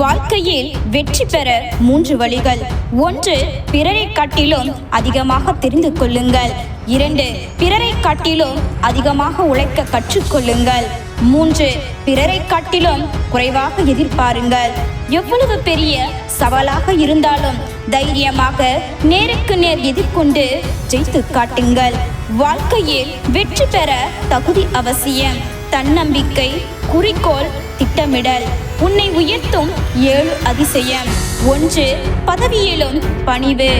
வாழ்க்கையில் வெற்றி பெற மூன்று வழிகள். ஒன்று பிறரை காட்டிலும் அதிகமாக தெரிந்து கொள்ளுங்கள். இரண்டு பிறரை காட்டிலும் அதிகமாக உழைக்க கற்றுக்கொள்ளுங்கள் மூன்று பிறரை காட்டிலும் குறைவாக எதிர்பாருங்கள். எவ்வளவு பெரிய சவாலாக இருந்தாலும் தைரியமாக நேருக்கு நேர் எதிர்கொண்டு ஜெயித்து காட்டுங்கள். வாழ்க்கையில் வெற்றி பெற தகுதி அவசியம். தன்னம்பிக்கை குறிக்கோள் திட்டமிடல். உன்னை உயர்த்தும் ஏழு அதிசயம். ஒன்று பதவியிலும் பணிவு.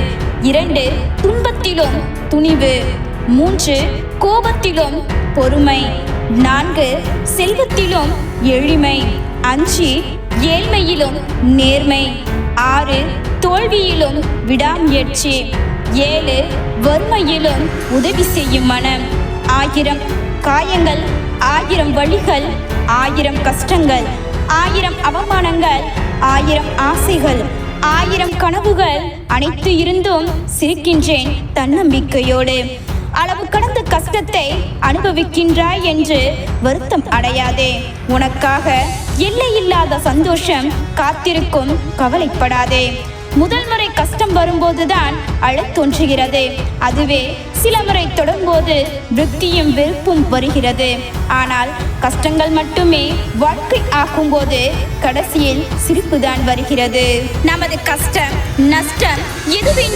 இரண்டு துன்பத்திலும் துணிவு. மூன்று கோபத்திலும் பொறுமை. நான்கு செல்வத்திலும் எளிமை. அஞ்சு ஏழ்மையிலும் நேர்மை. ஆறு தோல்வியிலும் விடாமுயற்சி. ஏழு வறுமையிலும் உதவி செய்யும் மனம். ஆயிரம் காயங்கள் ஆயிரம் வழிகள் ஆயிரம் கஷ்டங்கள் ஆயிரம் அவமானங்கள் ஆயிரம் ஆசைகள் ஆயிரம் கனவுகள் அனைத்து இருந்தும் சிரிக்கின்றேன் தன்னம்பிக்கையோடு. அளவு கடந்த கஷ்டத்தை அனுபவிக்கின்றாய் என்று வருத்தம் அடையாதே. உனக்காக எல்லையில்லாத சந்தோஷம் காத்திருக்கும் கவலைப்படாதே. முதல் முறை கஷ்டம் வரும்போதுதான் அழத் தோன்றுகிறது. அதுவே சில முறை தொடரும்போது விருத்தியும் வெறுப்பும் வருகிறது. ஆனால் கஷ்டங்கள் மட்டுமே வாழ்க்கை ஆக்கும்போது கடைசியில் சிரிப்புதான் வருகிறது. நமது கஷ்டம் நஷ்டம் எதுவே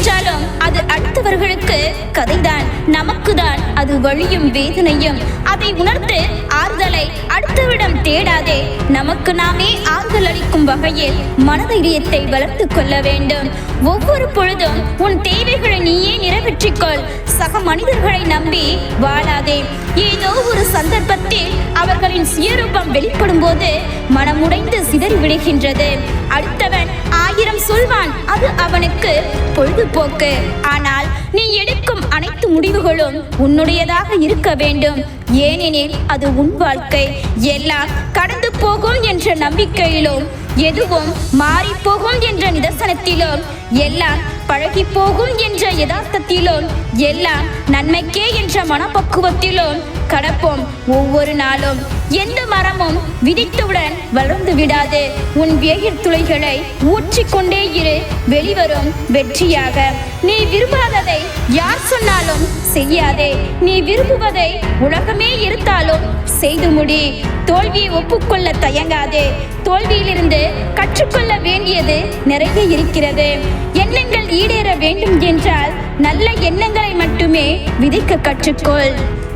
அது கதைதான் நமக்குதான் அது வழியும் வேதனையும். அதை உணர்ந்து ஆறுதலை அடுத்தவிடம் தேடாதே நமக்கு நாமே ஆறுதல் அளிக்கும் வகையில் மனதைரியத்தை வளர்த்து கொள்ள வேண்டும். ஒவ்வொரு பொழுதும் உன் தேவைகளை நீயே நிறைவேற்றிக்கொள். சக மனிதர்களை நம்பி வாழாதே. ஏதோ ஒரு சந்தர்ப்பத்தில் அவர்களின் சுயரூபம் வெளிப்படும் போது மனமுடைந்து சிதறி விடுகின்றது அடுத்தவன் ஆயிரம் சொல்வான். அது அவனுக்கு பொழுதுபோக்கு. ஆனால் நீ எடுக்கும் அனைத்து முடிவுகளும் உன்னுடையதாக இருக்க வேண்டும். ஏனெனில் அது உன் வாழ்க்கை. எல்லாம் கடந்து போகும் என்ற நம்பிக்கையிலும் எதுவும் மாறி போகும் என்ற நிதர்சனத்திலும் எல்லாம் பழகி போகும் என்ற யதார்த்தத்திலும் எல்லாம் நன்மைக்கே என்ற மனப்பக்குவத்திலும் கடப்போம். ஒவ்வொரு நாளும் எந்த மரமும் விதித்தவுடன் வளர்ந்து விடாது. உன் வேகிர் துளைகளை ஊற்றிக்கொண்டே இரு. வெளிவரும் வெற்றியாக. நீ விரும்பாததை யார் சொன்னாலும் செய்யாதே. நீ விரும்புவதை உலகமே இருந்தாலும் செய்து முடி. தோல்வியை ஒப்புக்கொள்ள தயங்காதே. தோல்வியிலிருந்து கற்றுக்கொள்ள வேண்டியது நிறைய இருக்கிறது. எண்ணங்கள் ஈடேற வேண்டும் என்றால் நல்ல எண்ணங்களை மட்டுமே விதைக்க கற்றுக்கொள்.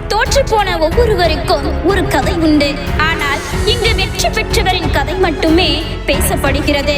தோற்று போன ஒவ்வொருவருக்கும் ஒரு கதை உண்டு. ஆனால் இங்கு வெற்றி பெற்றவரின் கதை மட்டுமே பேசப்படுகிறது.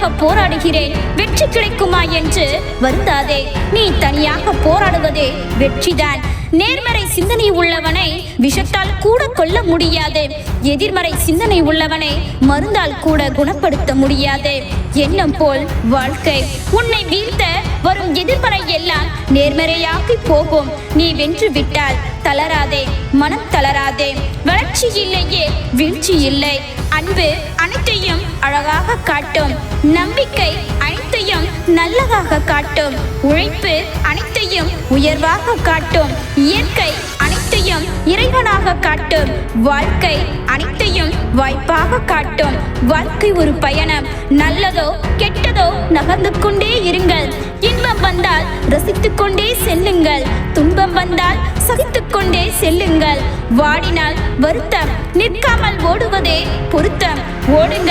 தனியாக போராடுகிறேன். வெற்றி கிடைக்குமா என்று வருந்தாதே. நீ தனியாக போராடுவதே வெற்றிதான். நேர்மறை சிந்தனை உள்ளவனை விஷத்தால் கூட கொல்ல முடியாது. எதிர்மறை சிந்தனை உள்ளவனை மருந்தால் கூட குணப்படுத்த முடியாது. எண்ணம் போல் வாழ்க்கை. உன்னை வீழ்த்த வரும் எதிர்மறை எல்லாம் நேர்மறையாகி போகும். நீ வென்று விட்டால் தளராதே. மனம் தளராதே. வளர்ச்சி இல்லையே வீழ்ச்சி இல்லை. அன்பு அனைத்தையும் அழகாக காட்டும். நம்பிக்கை அனைத்தையும் நல்லதாக காட்டும். உழைப்பு அனைத்தையும் உயர்வாக காட்டும். இயற்கை அனை அனைத்தையும் இறைவனாக காட்டும். வாழ்க்கை அனைத்தையும் வாய்ப்பாக காட்டும். வாழ்க்கை ஒரு பயணம். நல்லதோ கெட்டதோ நகர்ந்து கொண்டே இருங்கள். இன்பம் வந்தால் ரசித்துக் கொண்டே செல்லுங்கள். துன்பம் வந்தால் சகித்துக் கொண்டே செல்லுங்கள். வாடினால் வருத்தம் நிற்காமல் ஓடுவதே பொருத்தம். ஓடுங்கள்.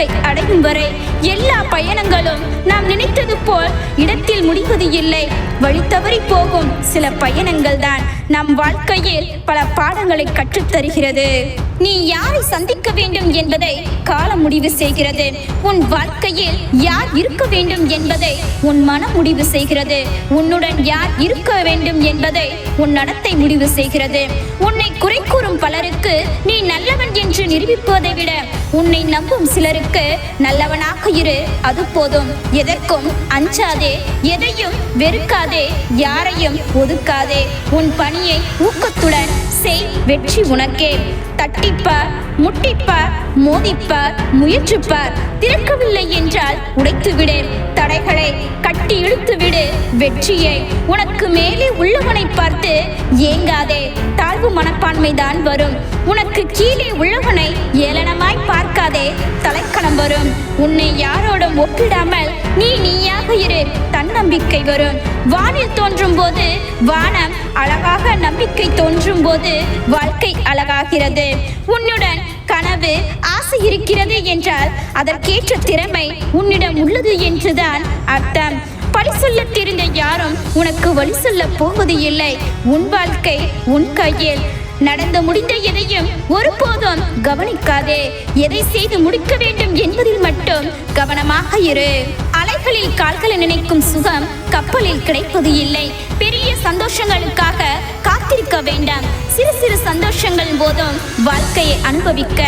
இலக்கை அடையும் வரை எல்லா பயணங்களும் நாம் நினைத்தது போல் இடத்தில் முடிவது இல்லை. வழி தவறி போகும் சில பயணங்கள் தான் நம் வாழ்க்கையில் பல பாடங்களை கற்றுத்தருகிறது. நீ யாரை சந்திக்க வேண்டும் என்பதை காலம் முடிவு செய்கிறது. உன் வாழ்க்கையில் யார் இருக்க வேண்டும் என்பதை உன் மனம் முடிவு செய்கிறது. உன்னுடன் யார் இருக்க வேண்டும் என்பதை உன் நடத்தை முடிவு செய்கிறது. உன்னை குறை கூறும் பலருக்கு நீ நல்லவன் என்று நிரூபிப்பதை விட உன்னை நம்பும் சிலருக்கு நல்லவனாக இரு அது போதும். எதற்கும் அஞ்சாதே எதையும் வெறுக்காதே யாரையும் ஒதுக்காதே. உன் பணி பணியை ஊக்கத்துடன் செய். வெற்றி உனக்கே. தட்டிப்ப. முட்டிப்பார் மோதிப்பார் முயற்சிப்பார் திறக்கவில்லை என்றால் உடைத்துவிடு. தடைகளை கட்டி இழுத்துவிடு. வெற்றியை உனக்கு மேலே உள்ளவனை பார்த்து ஏங்காதே. தாழ்வு மனப்பான்மைதான் வரும். உனக்கு கீழே உள்ளவனை ஏளனமாய் பார்க்காதே. தலைக்கணம் வரும். உன்னை யாரோடும் ஒப்பிடாமல் நீ நீயாக இரு. தன்னம்பிக்கை வரும். வானில் தோன்றும் போது வானம் அழகாக நம்பிக்கை தோன்றும் போது வாழ்க்கை அழகாகிறது. உன்னுடன் கனவு ஆசை இருக்கிறது என்றால் அதற்கேற்ற திறமை உன்னிடம் உள்ளது என்றுதான் அர்த்தம். பழி சொல்ல தெரிந்த யாரும் உனக்கு வழி சொல்ல போவது இல்லை. உன் வாழ்க்கை உன் கையில். நடந்து முடிந்த எதையும் ஒருபோதும் கவனிக்காதே. எதை செய்து முடிக்க வேண்டும் என்பதில் மட்டும் கவனமாக இரு. அலைகளில் கால்களை நினைக்கும் சுகம் கப்பலில் கிடைப்பது இல்லை. பெரிய சந்தோஷங்களுக்காக காத்திருக்க வேண்டாம். சிறு சிறு சந்தோஷங்கள் போதும் வாழ்க்கையை அனுபவிக்க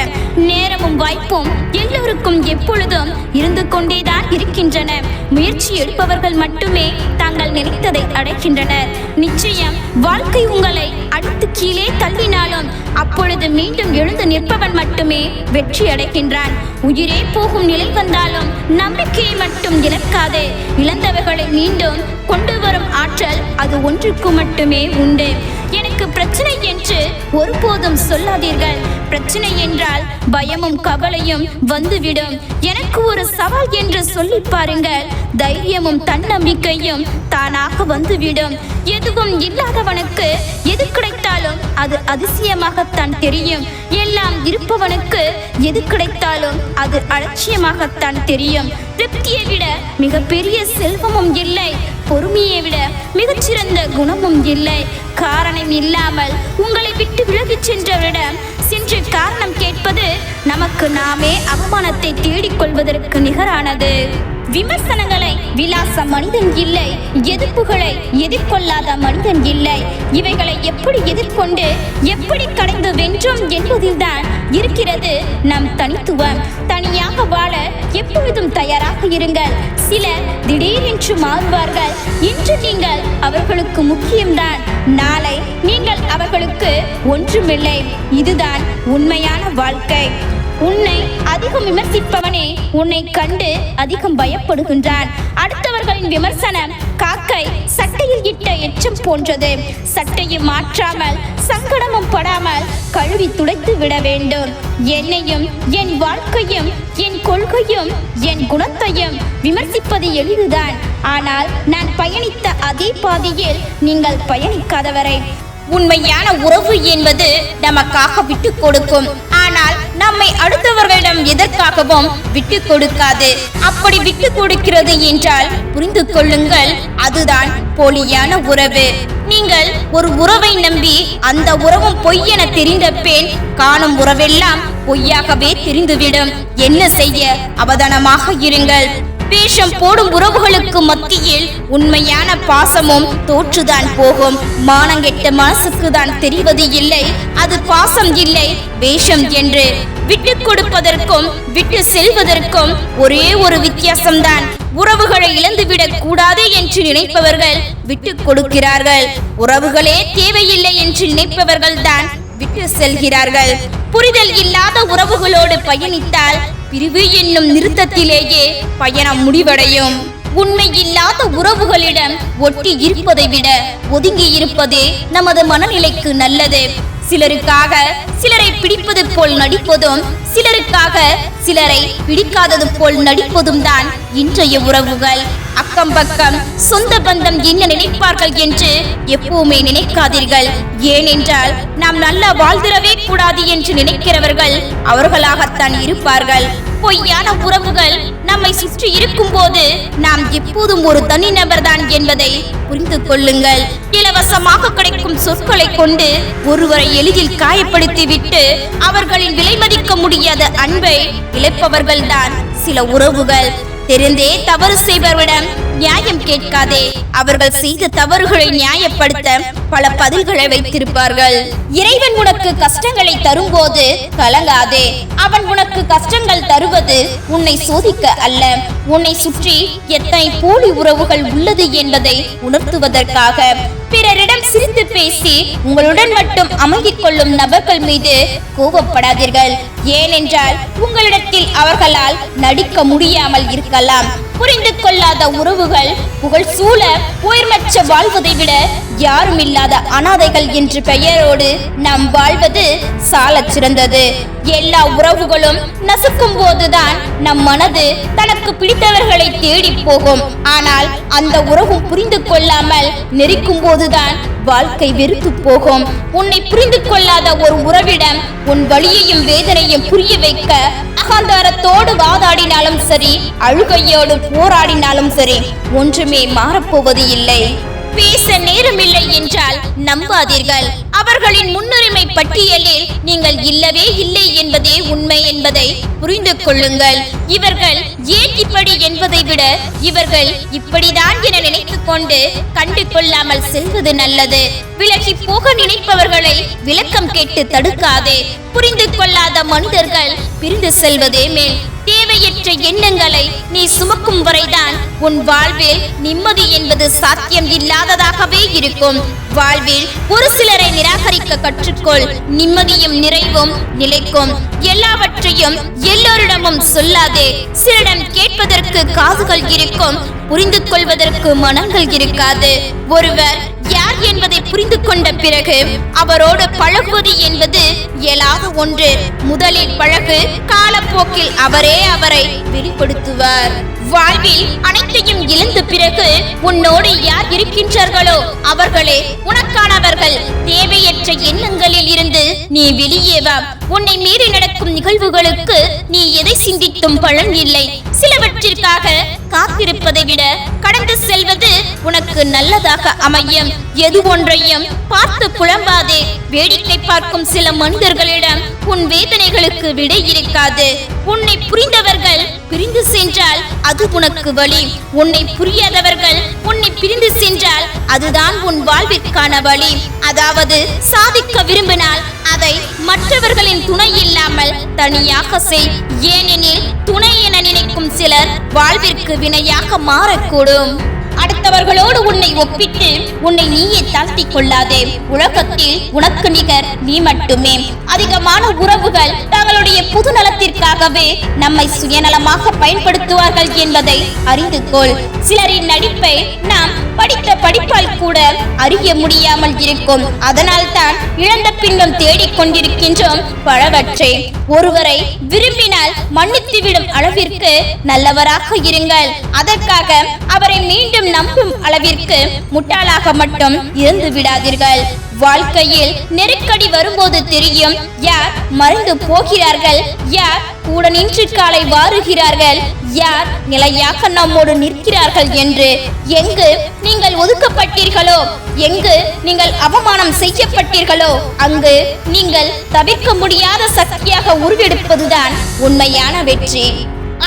நேரமும் வாய்ப்பும் எல்லோருக்கும் எப்பொழுதும் இருந்து கொண்டேதான் இருக்கின்றன. முயற்சி எடுப்பவர்கள் மட்டுமே தாங்கள் நினைத்ததை அடைகின்றனர். நிச்சயம் வாழ்க்கை உங்களை அடுத்து கீழே தள்ளினாலும் அப்பொழுது மீண்டும் எழுந்து நிற்பவன் மட்டுமே வெற்றி அடைகின்றான். உயிரே போகும் நிலை வந்தாலும் நம்பிக்கையை மட்டும் இழக்காதே. இழந்தவர்களை மீண்டும் கொண்டு வரும் ஆற்றல் அது ஒன்றுக்கு மட்டுமே உண்டு. பிரச்சனை என்று ஒருபோதும் சொல்லாதீர்கள். பிரச்சனை என்றால் பயமும் கவலையும் வந்துவிடும். எனக்கு ஒரு சவால் என்று சொல்லி பாருங்கள். தைரியமும் தன்னம்பிக்கையும் தானாக வந்துவிடும். எதுவும் இல்லாதவனுக்கு எது கிடைத்தாலும் அது அதிசயமாகத்தான் தெரியும். எல்லாம் இருப்பவனுக்கு எது கிடைத்தாலும் அது அலட்சியமாகத்தான் தெரியும். திருப்தியை விட மிகப்பெரிய செல்வமும் இல்லை. பொறுமையை விட மிகச்சிறந்த குணமும் இல்லை. காரணம் இல்லாமல் உங்களை விட்டு விலகிச் சென்றவரிடம் சென்று காரணம் கேட்பது நமக்கு நாமே அவமானத்தை தேடிக் கொள்வதற்கு நிகரானது. விமர்சனங்களை விலாச மனிதன் இல்லை எதிர்ப்புகளை எதிர்கொள்ளாத மனிதன் இல்லை. இவைகளை எப்படி எதிர்கொண்டு எப்படி கடந்து வென்றோம் என்பதில்தான் இருக்கிறது நம் தனித்துவம். தனியாக வாழ எப்பொழுதும் தயாராக இருங்கள். சிலர் திடீரென்று மாறுவார்கள். இன்று நீங்கள் அவர்களுக்கு முக்கியம்தான். நாளை நீங்கள் அவர்களுக்கு ஒன்றுமில்லை. இதுதான் உண்மையான வாழ்க்கை. உன்னை அதிகம் விமர்சிப்பவனே உன்னை கண்டு அதிகம் பயப்படுகின்றான். அடுத்தவர்களின் விமர்சனம் காக்கை சட்டையில் இட்ட எச்சம் போன்றது. சட்டையை மாற்றாமல் சங்கடமும் படாமல் கழுவி துடைத்து விட வேண்டும். என்னையும் என் வாழ்க்கையும் என் கொள்கையும் என் குணத்தையும் விமர்சிப்பது எளிதுதான். ஆனால் நான் பயணித்த அதே பாதையில் நீங்கள் பயணிக்காதவரை. உண்மையான உறவு என்பது நமக்காக விட்டு கொடுக்கும். ஆனால் நம்மை அடுத்தவர்களிடம் எதற்காகவும் விட்டு கொடுக்காது. அப்படி விட்டு கொடுக்கிறது என்றால் புரிந்து கொள்ளுங்கள் அதுதான் போலியான உறவு. நீங்கள் ஒரு உறவை நம்பி அந்த உறவும் பொய் என தெரிந்த பெண் காணும் உறவெல்லாம் பொய்யாகவே தெரிந்துவிடும். என்ன செய்ய? அவதானமாக இருங்கள். வேஷம் போடும் உறவுகளுக்கு மத்தியில் உண்மையான பாசமும் தோற்றுதான் போகும். மானங்கெட்ட மனசுக்கு தான் தெரிவது இல்லை. அது பாசம் இல்லை வேஷம் என்று. விட்டு கொடுப்பதற்கும் விட்டு செல்வதற்கும் ஒரே ஒரு வித்தியாசம்தான். உறவுகளை இழந்துவிடக் கூடாது என்று நினைப்பவர்கள் விட்டு கொடுக்கிறார்கள். உறவுகளே தேவையில்லை என்று நினைப்பவர்கள் தான் விட்டு செல்கிறார்கள். புரிதல் இல்லாத உறவுகளோடு பயணித்தால் பிரிவு என்னும் நிறுத்தத்திலேயே பயணம் முடிவடையும். உண்மை இல்லாத உறவுகளிடம் ஒட்டி இருப்பதை விட ஒதுங்கி இருப்பதே நமது மனநிலைக்கு நல்லது. சிலருக்காக சிலரை பிடிப்பது போல் நடிப்பதும் சிலருக்காக சிலரை பிடிக்காதது போல் நடிப்பதும் தான் இன்றைய உறவுகள். அக்கம் பக்கம் சொந்த பந்தம் என்ன நினைப்பார்கள் என்று எப்பவுமே நினைக்காதீர்கள். ஏனென்றால் நாம் நல்லா வாழ்ந்திடவே கூடாது என்று நினைக்கிறவர்கள் அவர்களாகத்தான் இருப்பார்கள். பொய்யான உறவுகள் நம்மை சுற்றி இருக்கும் போது நாம் எப்போதும் ஒரு தனிநபர் தான் என்பதை புரிந்து கொள்ளுங்கள். இலவசமாக கிடைக்கும் சொற்களை கொண்டு ஒருவரை எளிதில் காயப்படுத்தி விட்டு அவர்களின் விலை மதிக்க முடியாத அன்பை இழப்பவர்கள்தான் சில உறவுகள். தெரிந்தே தவறு செய்பவரிடம் நியாயம் கேட்காதே. அவர்கள் செய்த தவறுகளை நியாயப்படுத்த பல பதில்களை வைத்திருப்பார்கள். இறைவன் உனக்கு கஷ்டங்களை தரும்போது கலங்காதே. அவன் உனக்கு கஷ்டங்கள் தருவது உன்னை சோதிக்க அல்ல. உன்னை சுற்றி எத்தனை போலி உறவுகள் உள்ளது என்பதை உணர்த்துவதற்காக. பிறரிடம் சிரித்து பேசி உங்களுடன் மட்டும் அமங்கிக் கொள்ளும் நபர்கள் மீது கோபப்படாதீர்கள். ஏனென்றால் உங்களிடத்தில் அவர்களால் நடிக்க முடியாமல் இருக்கலாம். புரிந்து கொள்ளாத உறவுகள் புகழ் சூழ உயர்மற்ற வாழ்வதை விட யாரும் இல்லாத அனாதைகள் என்ற பெயரோடு நாம் வாழ்வது சாலச் சிறந்தது. எல்லா உறவுகளும் நசுக்கும் போதுதான் நம் மனது தனக்கு பிடித்தவர்களை தேடி போகும். ஆனால் அந்த உறவும் புரிந்து கொள்ளாமல் நெருக்கும் போதுதான் வாழ்க்கை வெறுத்து போகும். உன்னை புரிந்து கொள்ளாத ஒரு உறவிடம் உன் வழியையும் வேதனையும் புரிய வைக்க அகங்காரத்தோடு வாதாடினாலும் சரி அழுகையோடு போராடினாலும் சரி ஒன்றுமே மாறப்போவது இல்லை. பேச நேரமில்லை என்றால் நம்பாதீர்கள். அவர்களின் முன் பட்டியலில் நீங்கள் இல்லவே இல்லை என்பதே உண்மை என்பதை புரிந்து கொள்ளுங்கள். இவர்கள் ஏன் இப்படி என்பதை விட இவர்கள் இப்படிதான் என நினைத்துக் கொண்டு கண்டு கொள்ளாமல் செல்வது நல்லது. விலகி போக நினைப்பவர்களை விளக்கம் கேட்டு தடுக்காதே. புரிந்து கொள்ளாத மனிதர்கள் பிரிந்து செல்வதே மேல். தேவையற்ற எண்ணங்களை நீ சுமக்கும் வரைதான் உன் வாழ்வில் நிம்மதி என்பது சாத்தியம் இல்லாததாகவே இருக்கும். வாழ்வில் ஒரு சிலரை நிராகரிக்க கற்றுக்கொள். நிம்மதியும் நிறைவும் நிலைக்கும். எல்லாவற்றையும் எல்லோரிடமும் சொல்லாதே. சிலரிடம் கேட்பதற்கு காதுகள் இருக்கும். புரிந்து கொள்வதற்கு மனங்கள் இருக்காது. ஒருவர் யார் என்பதை புரிந்து கொண்ட பிறகு அவரோடு பழகுவது என்பது இயலாத ஒன்று. முதலில் பழகு காலப்போக்கில் அவரே அவரை வெளிப்படுத்துவார். வாழ்வில் அனைத்தையும் இழந்த பிறகு உன்னோடு யார் இருக்கின்றார்களோ அவர்களே உனக்கானவர்கள் தேவையற்ற எண்ணங்களில் இருந்து நீ வெளியே வா. உன்னை மீறி நடக்கும் நிகழ்வுகளுக்கு நீ எதை சிந்தித்தும் பலன் இல்லை சிலவற்றிற்காக காத்திருப்பதை விட கடந்து செல்வது உனக்கு நல்லதாக அமையும். எது ஒன்றையும் பார்த்து புலம்பாதே. வேடிக்கை பார்க்கும் சில மனிதர்களிடம் உன் வேதனைகளுக்கு விடை இருக்காது. உன்னை புரிந்தவர்கள் பிரிந்து சென்றால் அது உனக்கு வழி. உன்னை புரியாதவர்கள் உன்னை பிரிந்து சென்றால் அதுதான் உன் வாழ்விற்கான வழி. அதாவது சாதிக்க விரும்பினால் அதை மற்றவர்களின் துணை இல்லாமல் தனியாக செய். ஏனெனில் துணை என நினைக்கும் சிலர் வாழ்விற்கு வினையாக மாறக்கூடும். அடுத்தவர்களோடு உன்னை ஒப்பிட்டு உன்னை நீயே தாழ்த்திக் கொள்ளாதே. உலகத்தில் உனக்கு நிகர் நீ மட்டுமே. அதிகமான உறவுகள் தங்களுடைய புது நலத்திற்காகவே நம்மை சுயநலமாக பயன்படுத்துவார்கள் என்பதை அறிந்து கொள். சிலரின் நடிப்பை நாம் படித்த படிப்பால் கூட அறிய முடியாமல் இருக்கும். அதனால் தான் இழந்த பின்னும் தேடிக் கொண்டிருக்கின்றோம் பலவற்றை ஒருவரை விரும்பினால் மன்னித்துவிடும் அளவிற்கு நல்லவராக இருங்கள். அதற்காக அவரை மீண்டும் நம்பும் அளவிற்கு முட்டாளாக மட்டும் இருந்து விடாதீர்கள். வாழ்க்கையில் நெருக்கடி வரும்போது தெரியும் யார் மறைந்து போகிறார்கள் யார் கூட நின்று காலை வாருகிறார்கள் யார் நிலையாக நம்மோடு நிற்கிறார்கள் என்று. எங்கு நீங்கள் ஒதுக்கப்பட்டீர்களோ எங்கு நீங்கள் அவமானம் செய்யப்பட்டீர்களோ அங்கு நீங்கள் தவிர்க்க முடியாத சக்தியாக உருவெடுப்பதுதான் உண்மையான வெற்றி.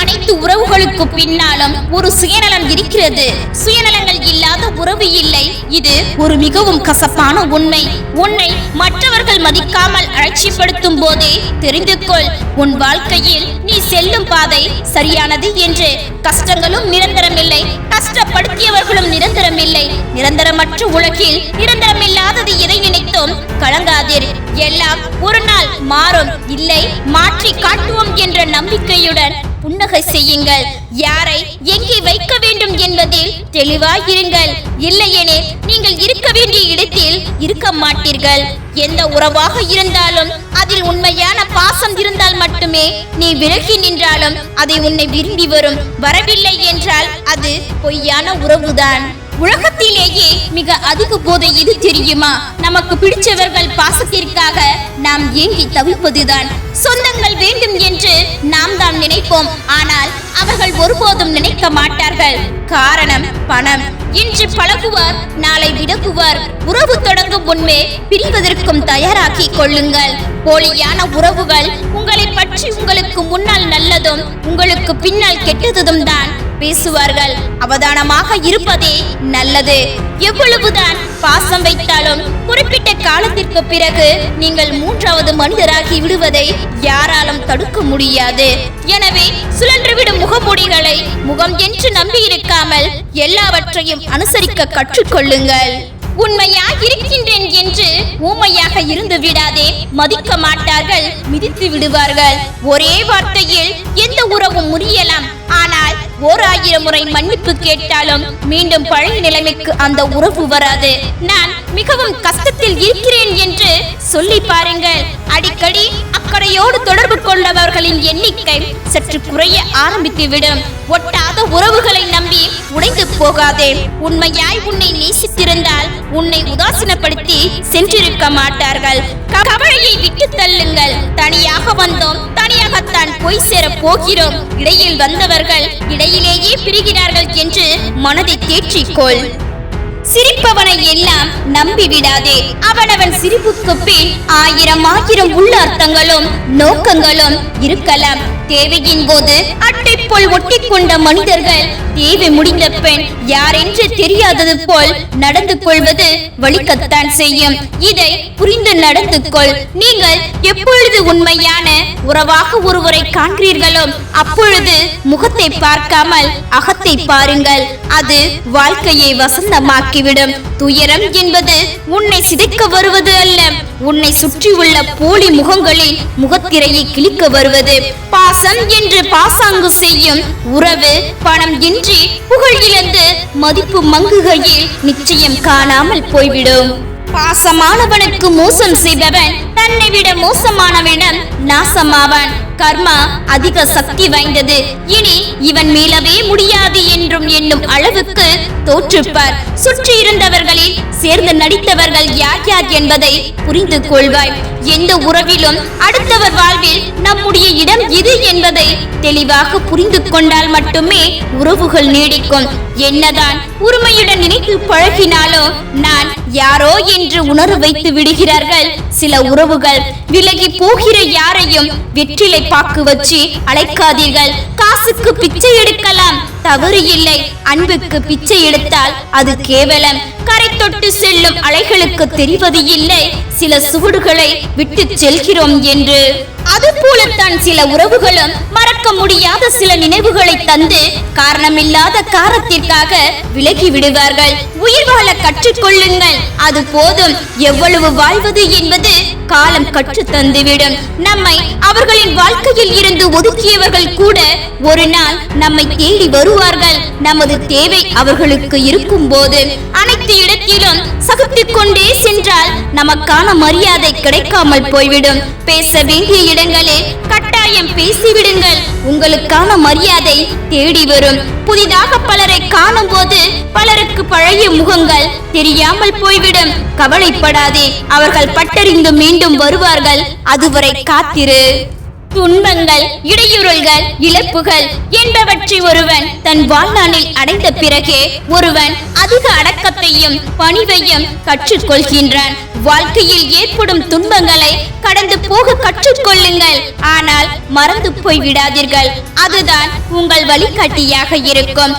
அனைத்து உறவுகளுக்கு பின்னாலும் ஒரு சுயநலம் இருக்கிறது. சுயநலங்கள் இல்லாத உறவு இல்லை. இது ஒரு மிகவும் கசப்பான உண்மை. உன்னை மற்றவர்கள் மதிக்காமல் அலட்சியப்படுத்தும் போதே தெரிந்து கொள் உன் வாழ்க்கையில் நீ செல்லும் பாதை சரியானது என்று. கஷ்டங்களும் நிரந்தரமில்லை. கஷ்டப்படுத்தியவர்களும் நிரந்தரமில்லை. நிரந்தரமற்ற உலகில் நிரந்தரமில்லாதது எதை நினைத்தும் கலங்காதீர். எல்லாம் ஒரு நாள் மாறும். இல்லை மாற்றி காட்டுவோம் என்ற நம்பிக்கையுடன் புன்னகை செய்யுங்கள். யாரை எங்கே வைக்க வேண்டும் என்பதில் தெளிவாயிருங்கள். இல்லையெனில் நீங்கள் இருக்க வேண்டிய இடத்தில் இருக்க மாட்டீர்கள். எந்த உறவாக இருந்தாலும் அதில் உண்மையான பாசம் இருந்தால் மட்டுமே நீ விலகி நின்றாலும் அதை உன்னை விரும்பி வரும். வரவில்லை என்றால் அது பொய்யான உறவுதான். உலகத்திலேயே மிக அதிக போதை இது தெரியுமா? நமக்கு பிடிச்சவர்கள் பாசத்திற்காக நாம் ஏங்கி தவிப்பதுதான். சொந்தங்கள் வேண்டும் என்று நாம் தான் நினைப்போம். ஆனால் அவர்கள் ஒருபோதும் நினைக்க மாட்டார்கள். காரணம் பணம். இன்று பழகுவார் நாளை விலகுவார். உறவு தொடங்கும் முன்பே பிரிவதற்கும் தயாராக்கி கொள்ளுங்கள். போலியான உறவுகள் உங்களை பற்றி உங்களுக்கு முன்னால் நல்லதும் உங்களுக்கு பின்னால் கெட்டதும் தான் பேசுவார்கள். அவதானமாக இருப்பதே நல்லது. எவ்வளவுதான் பாசம் வைத்தாலும் குறிப்பிட்ட காலத்திற்கு பிறகு நீங்கள் மூன்றாவது மனிதராகி விடுவதை யாராலும் தடுக்க முடியாது. எனவே சுழன்றுவிடும் முகமூடிகளை முகம் என்று நம்பியிருக்காமல் எல்லாவற்றையும் அனுசரிக்க கற்றுக்கொள்ளுங்கள். உண்மையா இருக்கின்றேன் என்று ஊமையாக இருந்து விடாதே மதிக்க மாட்டார்கள் மிதித்து விடுவார்கள். ஒரே வார்த்தையில் எந்த உறவும் முறியலாம். ஆனால் ஓர் ஆயிரம் முறை மன்னிப்பு கேட்டாலும் மீண்டும் பழைய நிலைமைக்கு அந்த உறவு வராது. நான் மிகவும் கஷ்டத்தில் இருக்கிறேன் என்று சொல்லி பாருங்கள். அடிக்கடி அக்கறையோடு தொடர்பு கொண்டவர்களின் எண்ணிக்கை சற்று குறைய ஆரம்பித்துவிடும். ஒட்டாத உறவுகளை நம்பி உடைந்து போகாதே. உண்மையாய் உன்னை நேசித்திருந்தால் உன்னை உதாசீனப்படுத்தி சென்றிருக்க மாட்டார்கள். கவலையை விட்டு தள்ளுங்கள். தனியாக வந்தோம். தனியாகத்தான் போய் சேர போகிறோம். இடையில் வந்தவர்கள் இடையிலேயே பிரிகிறார்கள் என்று மனதை தேற்றிக்கொள். சிரிப்பவனை எல்லாம் நம்பி விடாதே. அவனவன் சிரிப்புக்கு பின் ஆயிரம் ஆயிரம் உள்ளார்த்தங்களும் நோக்கங்களும் இருக்கலாம். தேவையின் போது அட்டை போல் ஒட்டி கொண்ட மனிதர்கள் தேவை முடிந்த பெண் யாரென்று தெரியாதது போல் நடந்து கொள்வது வலிக்கத்தான் செய்யும். இதை புரிந்து நடந்து கொள். நீங்கள் எப்பொழுது உண்மையான உறவாக ஒருவரை காண்கிறீர்களோ அப்பொழுது முகத்தை பார்க்காமல் அகத்தை பாருங்கள். அது வாழ்க்கையை வசந்தமாக்கிவிடும். துயரம் என்பது உன்னை சிதைக்க வருவது அல்ல. உன்னை சுற்றியுள்ள போலி முகங்களில் முகத்திரையை கிழிக்க வருவது. பாசம் என்று பாசாங்கு செய்யும் உறவு பணம் இன்றி புகழ் இழந்து மதிப்பு மங்குகையில் நிச்சயம் காணாமல் போய்விடும். பாசமானவனுக்கு மோசம் செய்பவன் தன்னை விட மோசமானவனிடம் நாசமாவான். கர்மா அதிக சக்தி வாய்ந்தது. இனி இவன் மீளவே முடியாது என்றும் எண்ணும் அளவுக்கு தோற்றுப்பார். சுற்றி இருந்தவர்களில் சேர்ந்து நடித்தவர்கள் யார் யார் என்பதை புரிந்து கொள்வாய். எந்த உறவிலும் அடுத்தவர் வாழ்வில் நம்முடைய இடம் இது என்பதை தெளிவாக புரிந்து கொண்டால் மட்டுமே உறவுகள் நீடிக்கும். என்னதான் உரிமையுடன் நினைத்து பழகினாலோ நான் யாரோ என்று உணர வைத்து விடுகிறார்கள். சில உறவுகள் விலகி போகிற யாரையும் வெற்றிலை பாக்கு வச்சு அழைக்காதீர்கள். காசுக்கு பிச்சை எடுக்கலாம். தவறு இல்லை. அன்புக்கு பிச்சை எடுத்தால் அது கேவலம். கரை தொட்டு செல்லும் அலைகளுக்கு தெரிவது இல்லை. சில சுவடுகளை விட்டு செல்கிறோம் என்று. அதுபோலத்தான் சில உறவுகளும் மறக்க முடியாத சில நினைவுகளை தந்து காரணமில்லாத காரத்திற்காக விலகி விடுவார்கள். உயிர் வாழ கற்றுக்கொள்ளுங்கள் அது போதும். எவ்வளவு வாழ்வது என்பது காலம் கற்று தந்துவிடும். நம்மை அவர்களின் வாழ்க்கையில் இருந்து ஒதுக்கியவர்கள் கூட ஒரு நாள் நம்மை தேடி வருவார்கள். நமது தேவை அவர்களுக்கு இருக்கும் போது அனைத்து இடத்திலும் சகித்துக் கொண்டே சென்றால் நமக்கான மரியாதை கிடைக்காமல் போய்விடும். பேச வேண்டிய இடங்களில் கட்ட கட்டாயம் பேசிவிடுங்கள். உங்களுக்கான மரியாதை தேடி வரும். புதிதாக பலரை காணும் போது பலருக்கு பழைய முகங்கள் தெரியாமல் போய்விடும். கவலைப்படாதே. அவர்கள் பட்டறிந்து மீண்டும் வருவார்கள். அதுவரை காத்திரு. துன்பங்கள் இடையூறல்கள் இழப்புகள் என்பவற்றை ஒருவன் தன் வாழ்நாளில் அடைந்த பிறகே ஒருவன் அதிக அடக்கத்தையும் பணிவையும் கற்றுக்கொள்கின்றான். வாழ்க்கையில் ஏற்படும் துன்பங்களை கடந்து போக கற்றுக்கொள்ளுங்கள். ஆனால் மறந்து போய் விடாதீர்கள் அதுதான் உங்கள் வழிகாட்டியாக இருக்கும்.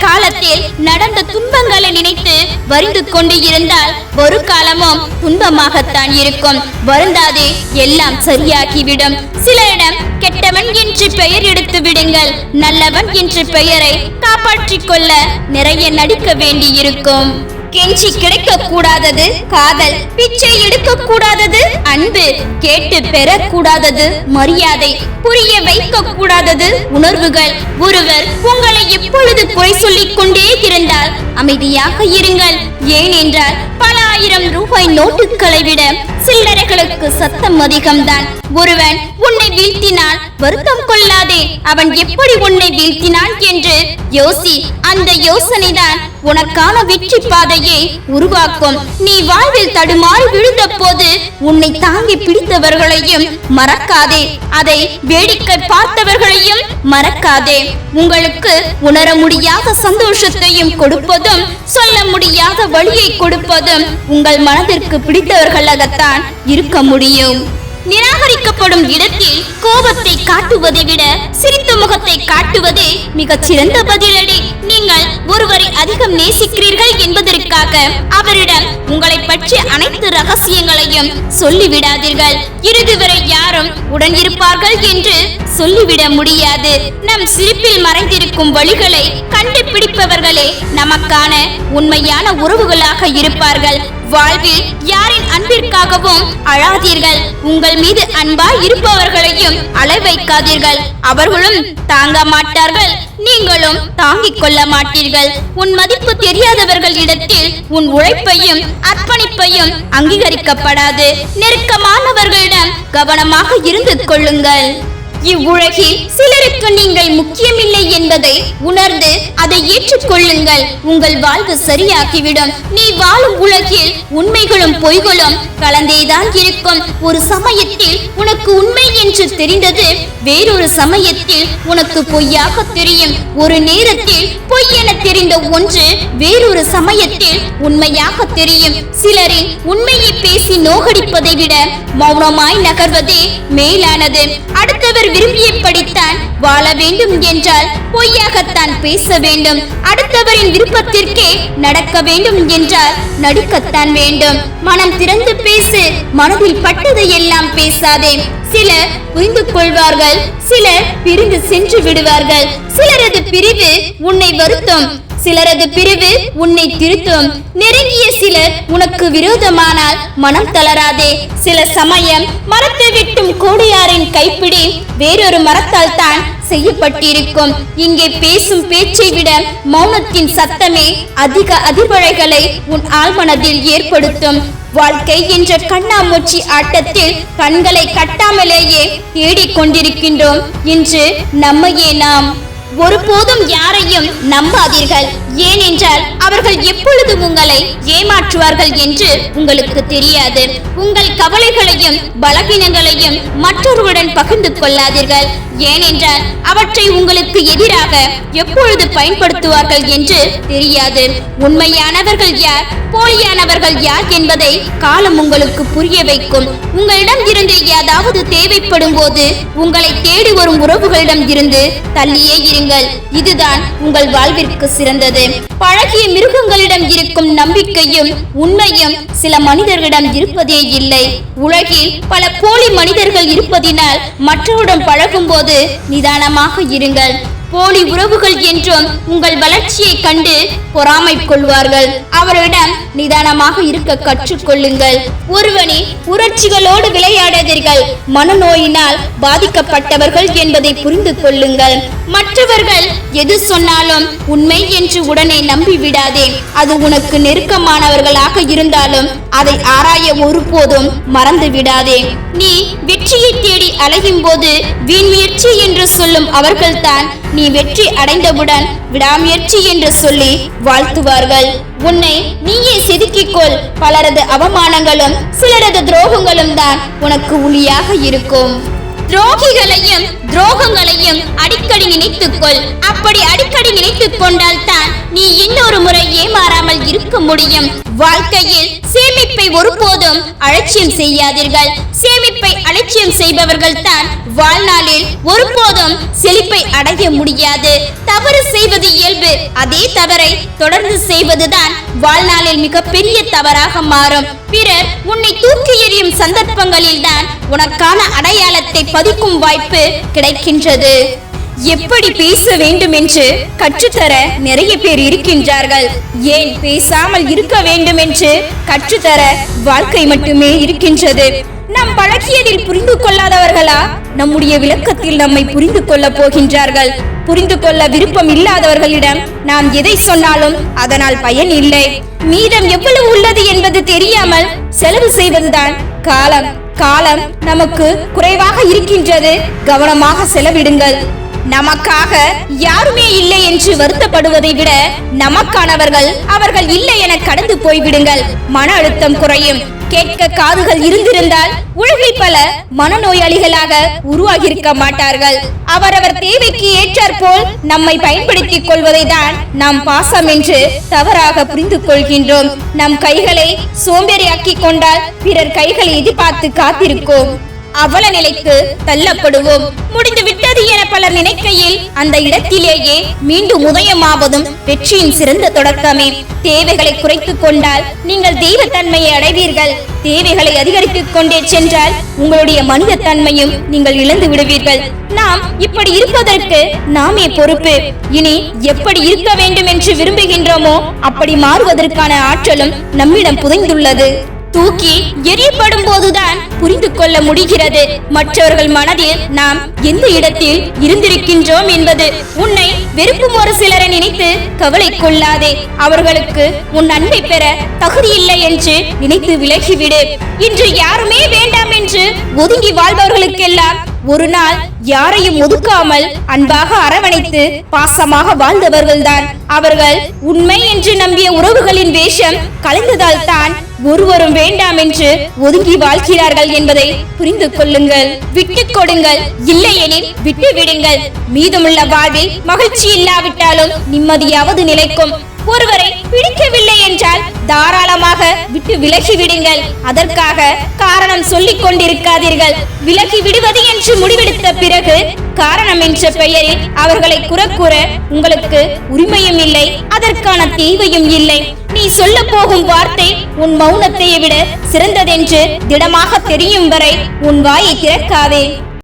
காலத்தில் நடந்த துன்பங்களை நினைத்து வருந்து கொண்டு இருந்தால் ஒரு காலமும் துன்பமாகத்தான் இருக்கும். வருந்தாதே எல்லாம் சரியாகிவிடும். சிலரிடம் கெட்டவன் என்று பெயர் எடுத்து விடுங்கள். நல்லவன் என்ற பெயரை காப்பாற்றிக் கொள்ள நிறைய நடிக்க வேண்டியிருக்கும். கெஞ்சி கிடைக்க கூடாதது காதல் பிச்சை எடுக்க கூடாதது அன்பு கேட்டு பெற கூடாதது மரியாதை புரிய வைக்க கூடாதது உணர்வுகள் ஒருவர் உங்களை எப்பொழுது குறை சொல்லிக் கொண்டே இருந்தால் அமைதியாக இருங்கள். ஏனென்றால் பல ஆயிரம் ரூபாய் நோட்டுகளை விட சில்லறைகளுக்கு சத்தம் அதிகம்தான். ஒருவன் உன்னை வீழ்த்தினால் வருத்தம் கொள்ளாதே. அவன் எப்படி உன்னை வீழ்த்தினான் என்று யோசி அந்த யோசனைதான் உனக்கான வெற்றி பாதையை உருவாக்கும். நீ வாழ்வில் தடுமாறி விழுந்த போது உன்னை தாங்கி பிடித்தவர்களையும் மறக்காதே. அதை வேடிக்கை பார்த்தவர்களையும் மறக்காதே. உங்களுக்கு உணர முடியாத சந்தோஷத்தையும் கொடுப்பதும் சொல்ல முடியாத வழியை கொடுப்பதும் உங்கள் மனதிற்கு பிடித்தவர்களாகத்தான் இருக்க முடியும். நிராகரிக்கப்படும் இடத்தில் கோபத்தை காட்டுவதை விட சிரித்த முகத்தை காட்டுவதே மிகச் சிறந்த பதிலடி. நீங்கள் ஒருவரை அதிகம் நேசிக்கிறீர்கள் என்பதற்காக அவரிடம் உங்களை பற்றிய அனைத்து ரகசியங்களையும் சொல்லிவிடாதீர்கள். இறுதி வரை யாரும் உடன் இருப்பார்கள் என்று சொல்லிவிட முடியாது. நம் சிரிப்பில் மறைந்திருக்கும் வழிகளை கண்டுபிடிப்பவர்களே நமக்கான உண்மையான உறவுகளாக இருப்பார்கள். வாழ்வில் யாரின் அன்பிற்காகவும் அழாதீர்கள். உங்கள் மீது அன்பா இருப்பவர்களையும் அலை வைக்காதீர்கள். அவர்களும் தாங்க மாட்டார்கள். நீங்களும் தாங்கிக் கொள்ள மாட்டீர்கள். உன் மதிப்பு தெரியாதவர்கள் இடத்தில் உன் உழைப்பையும் அர்ப்பணிப்பையும் அங்கீகரிக்கப்படாது. நெருக்கமானவர்களிடம் கவனமாக இருந்து கொள்ளுங்கள். இவ்வுலகில் சிலருக்கு நீங்கள் முக்கியமில்லை என்பதை உணர்ந்து அதை ஏற்றுக்கொள்ளுங்கள். உங்கள் வாழ்வு சரியாகிவிடும். நீ வாழும் உலகில் உண்மைகளும் பொய்களும் கலந்தேதான் இருக்கும். ஒரு சமயத்தில் உனக்கு உண்மை என்று தெரிந்தது வேறொரு சமயத்தில் உனக்கு பொய்யாக தெரியும். ஒரு நேரத்தில் பொய் என தெரிந்த ஒன்று வேறொரு சமயத்தில் உண்மையாக தெரியும். சிலரின் உண்மையை பேசி நோகடிப்பதை விட மௌனமாய் நகர்வதே மேலானது. அடுத்தவர் விரும்பியபடித்தான் வாழ வேண்டும் என்றால் பொய்யாகத்தான் பேச வேண்டும். அடுத்தவரின் விருப்பத்திற்கே நடக்க வேண்டும் என்றால் நடிக்கத்தான் வேண்டும். மனம் திறந்து பேசு மனதில் பட்டதை எல்லாம் பேசாதே. சிலர் புரிந்து கொள்வார்கள் சிலர் பிரிந்து சென்று விடுவார்கள். சிலரது பிரிவு உன்னை வருத்தும். சிலரது பிரிவு உன்னை திருத்தும். நெருங்கிய சிலர் உனக்கு விரோதமானால் மனம் தளராதே. சில சமயம் மரத்தை வெட்டும் கோடியாரின் கைப்பிடி வேறொரு மரத்தால் தான் செய்யப்பட்டிருக்கும். இங்கே பேசும் பேச்சை விட மௌனத்தின் சத்தமே அதிக அதிர்வலைகளை உன் ஆழ்மனதில் ஏற்படுத்தும். வாழ்க்கை என்ற கண்ணாமூச்சி ஆட்டத்தில் கண்களை கட்டாமலேயே தேடிக் கொண்டிருக்கின்றோம் இன்று நம்மையே நாம் ஒருபோதும் யாரையும் நம்பாதீர்கள். ஏனென்றால் அவர்கள் எப்பொழுது உங்களை ஏமாற்றுவார்கள் என்று உங்களுக்கு தெரியாது. உங்கள் கவலைகளையும் பலவீனங்களையும் மற்றொருவருடன் பகிர்ந்து கொள்ளாதீர்கள். ஏனென்றால் அவற்றை உங்களுக்கு எதிராக எப்பொழுது பயன்படுத்துவார்கள் என்று தெரியாது. உண்மையானவர்கள் யார் போலியானவர்கள் யார் என்பதை காலம் உங்களுக்கு புரிய வைக்கும். உங்களிடம் இருந்து ஏதாவது தேவைப்படும் போது உங்களை தேடி வரும் உறவுகளிடம் இருந்து தள்ளியே இருங்கள். இதுதான் உங்கள் வாழ்விற்கு சிறந்தது. பழகிய மிருகங்களிடம் இருக்கும் நம்பிக்கையும் உண்மையும் சில மனிதர்களிடம் இருப்பதே இல்லை. உலகில் பல போலி மனிதர்கள் இருப்பதினால் மற்றவருடன் பழகும் போது நிதானமாக இருங்கள். போலி உறவுகள் என்றும் உங்கள் வளர்ச்சியை கண்டு பொறாமை கொள்வார்கள். அவரிடம் நிதானமாக இருக்க கற்றுக்கொள்ளுங்கள். ஒருவனே உணர்ச்சிகளோடு விளையாடாதீர்கள். மனநோயினால் பாதிக்கப்பட்டவர்கள் என்பதை புரிந்து கொள்ளுங்கள். மற்றவர்கள் எது சொன்னாலும் உண்மை என்று உடனே நம்பி விடாதே அது உனக்கு நெருக்கமானவர்களாக இருந்தாலும் அதை ஆராய ஒருபோதும் மறந்து விடாதே நீ வெற்றியை தேடி அலையும் போது வீண் முயற்சி என்று சொல்லும் அவர்கள்தான் நீ நீ வெற்றி அடைந்தவுடன் விடாமுயற்சி என்று சொல்லி வாழ்த்துவார்கள். உன்னை நீயே செதுக்கிக்கொள். பலரது அவமானங்களும் சிலரது துரோகங்களும் தான் உனக்கு உளியாக இருக்கும். துரோகிகளையும் துரோகங்களையும் அடிக்கடி நினைத்துக்கொள். அப்படி அடிக்கடி நினைத்துக் கொண்டால் தான் நீ இன்னொரு முறை ஏமாறாமல் இருக்க முடியும். வாழ்க்கையில் சேமிப்பை ஒருபோதும் அலட்சியம் செய்யாதீர்கள். சேமிப்பை அலட்சியம் செய்பவர்கள் தான் வாழ்நாளில் ஒருபோதும் செழிப்பை அடைய முடியாது. தவறு செய்வது இயல்பு அதே தவறை தொடர்ந்து செய்வதுதான் வாழ்நாளில் மிகப்பெரிய தவறாக மாறும். பிறர் உன்னை தூக்கி எறியும் சந்தர்ப்பங்களில் தான் உனக்கான அடையாளத்தை பதிக்கும் வாய்ப்பு கிடைக்கின்றது. எப்படி பேச வேண்டும் என்று கற்றுத்தர நிறைய பேர் இருக்கின்றார்கள். ஏன் பேசாமல் இருக்க வேண்டும் என்று கற்றுத்தர வாழ்க்கை மட்டுமே இருக்கின்றது. நம் பழகியதில் புரிந்து கொள்ளாதவர்களா? நம்முடைய விளக்கத்தில் நம்மை புரிந்து கொள்ள போகின்றார்கள். புரிந்து கொள்ள விருப்பம் இல்லாதவர்களிடம் நாம் எதை சொன்னாலும் அதனால் பயன் இல்லை. மீதம் எவ்வளவு உள்ளது என்பது தெரியாமல் செலவு செய்வதுதான் காலம். காலம் நமக்கு குறைவாக இருக்கின்றது. கவனமாக செலவிடுங்கள். நமக்காக யாருமே இல்லை என்று வருத்தப்படுவதை விட நமக்கானவர்கள் அவர்கள் இல்லை என கடந்து போய்விடுங்கள். மன அழுத்தம் குறையும். கேட்க காதுகள் இருந்திருந்தால் உலகில் பல மனநோயாளிகளாக உருவாகியிருக்க மாட்டார்கள். அவரவர் தேவைக்கு ஏற்றாற்போல் நம்மை பயன்படுத்திக் கொள்வதை தான் நாம் பாசம் என்று தவறாக புரிந்து கொள்கின்றோம். நம் கைகளை சோம்பேறியாக்கி கொண்டால் பிறர் கைகளை எதிர்பார்த்து காத்திருக்கும். அவல நிலைக்கு தள்ளப்படுவோம். முடிந்துவிட்டது என பலர் நினைக்கையில் அந்த இடத்திலேயே மீண்டும் உதயமாவதும் வெற்றியின் சிறந்த தொடக்கமே. தேவைகளை குறைத்துக் கொண்டால் நீங்கள் தெய்வத்தன்மையை அடைவீர்கள். தேவைகளை அதிகரித்துக் கொண்டே சென்றால் உங்களுடைய மனித தன்மையும் நீங்கள் இழந்து விடுவீர்கள். நாம் இப்படி இருப்பதற்கு நாமே பொறுப்பு. இனி எப்படி இருக்க வேண்டும் என்று விரும்புகின்றோமோ அப்படி மாறுவதற்கான ஆற்றலும் நம்மிடம் புதைந்துள்ளது. தூக்கி எரியப்படும் போதுதான் புரிந்து கொள்ள முடிகிறது. மற்றவர்கள் மனதில் நாம் எந்த இடத்தில் இருந்திருக்கின்றோம் என்பது உன்னை வெறுப்பும் ஒரு சிலரை நினைத்து கவலை கொள்ளாதே. அவர்களுக்கு உன் அன்பை பெற தகுதியில்லை என்று நினைத்து விலகிவிடு. இன்று யாருமே வேண்டாம் என்று ஒதுங்கி வாழ்பவர்களுக்கெல்லாம் ஒரு நாள் யாரையும் ஒதுக்காமல் அன்பாக அரவணைத்து பாசமாக வாழ்ந்தவர்கள்தான். அவர்கள் உண்மை என்று நம்பிய உறவுகளின் வேஷம் கலைந்ததால் தான் ஒருவரும் வேண்டாம் என்று ஒதுங்கி வாழ்கிறார்கள் என்பதை புரிந்து கொள்ளுங்கள். விட்டு கொடுங்கள். இல்லையெனில் விட்டு விடுங்கள் மீதமுள்ள வாழ்வில் மகிழ்ச்சி இல்லாவிட்டாலும் நிம்மதியாவது நிலைக்கும். ஒருவரை பிடிக்கவில்லை என்றால் தாராளமாக விட்டு விலகி விடுங்கள் அதற்காக காரணம் சொல்லிக் கொண்டிருக்காதீர்கள். விலகி விடுவது என்று முடிவெடுத்த பிறகு காரணம் என்ற பெயரில் அவர்களை குறக்கூற உங்களுக்கு உரிமையும் இல்லை அதற்கான தேவையும் இல்லை. நீ சொல்ல போகும் வார்த்தை உன் மௌனத்தை விட சிறந்ததென்று திடமாக தெரியும் வரை உன் வாயை திறக்காதே.